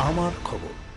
আমার খবর।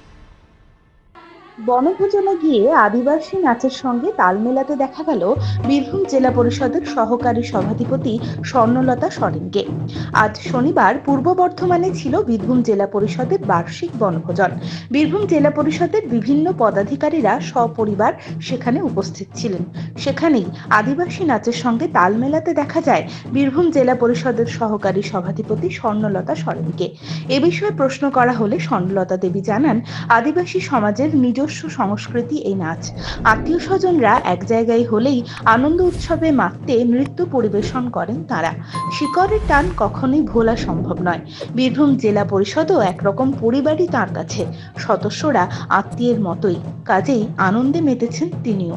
বনভোজনে গিয়ে আদিবাসী নাচের সঙ্গে তাল মেলাতে দেখা গেল বীরভূম জেলা পরিষদের সহকারী সভাধিপতি স্বর্ণলতা সরেনকে। আজ শনিবার পূর্ব বর্ধমানে ছিল বীরভূম জেলা পরিষদের বার্ষিক বনভোজন। বীরভূম জেলা পরিষদের বিভিন্ন পদাধিকারীরা সপরিবার সেখানে উপস্থিত ছিলেন। সেখানেই আদিবাসী নাচের সঙ্গে তাল মেলাতে দেখা যায় বীরভূম জেলা পরিষদের সহকারী সভাধিপতি স্বর্ণলতা সরেনকে। এ বিষয়ে প্রশ্ন করা হলে স্বর্ণলতা দেবী জানান, আদিবাসী সমাজের নিজস্ব সংস্কৃতি এই নাচ। আত্মীয় স্বজনরা এক জায়গায় হলেই আনন্দ উৎসবে মাততে নৃত্য পরিবেশন করেন তারা। শিকড়ের টান কখনোই ভোলা সম্ভব নয়। বীরভূম জেলা পরিষদও একরকম পরিবারই তার কাছে। সদস্যরা আত্মীয়ের মতোই কাজেই আনন্দে মেতেছেন তিনিও।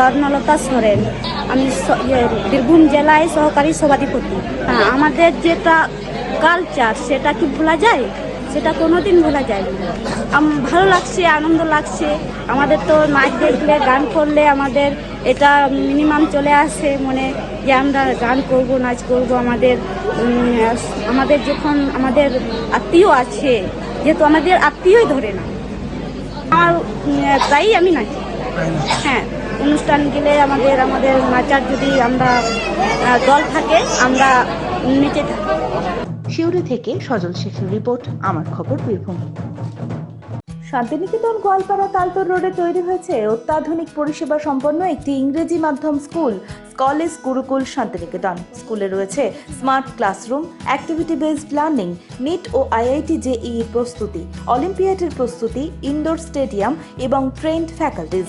স্বর্ণলতা সরেন। আমি বীরভূম জেলায় সহকারী সভাধিপতি। হ্যাঁ আমাদের যেটা কালচার সেটা কি ভোলা যায়? সেটা কোনোদিন ভোলা যায় না ভালো লাগছে আনন্দ লাগছে। আমাদের তো নাচ দেখলে গান করলে আমাদের এটা মিনিমাম চলে আসে মনে যে আমরা গান করব নাচ করব। আমাদের আমাদের যখন আমাদের আত্মীয় আছে যেহেতু আমাদের আত্মীয়ই ধরে না। আমার প্রায়ই আমি নাচি। হ্যাঁ অনুষ্ঠান গেলে আমাদের আমাদের নাচার যদি আমরা দল থাকে আমরা নিচে থাকি। শিউরি থেকে সজল শেখের রিপোর্ট আমার খবর বীরভূম। শান্তিনিকেতন গোয়ালপাড়া তালতর রোডে তৈরি হয়েছে অত্যাধুনিক পরিষেবা সম্পন্ন একটি ইংরেজি মাধ্যম স্কুল কলেজ গুরুকুল শান্তিনিকেতন। স্কুলে রয়েছে smart classroom activity based learning NEET ও আইআইটি জেই প্রস্তুতি অলিম্পিয়াডের প্রস্তুতি ইনডোর স্টেডিয়াম এবং ট্রেন্ড ফ্যাকাল্টিজ।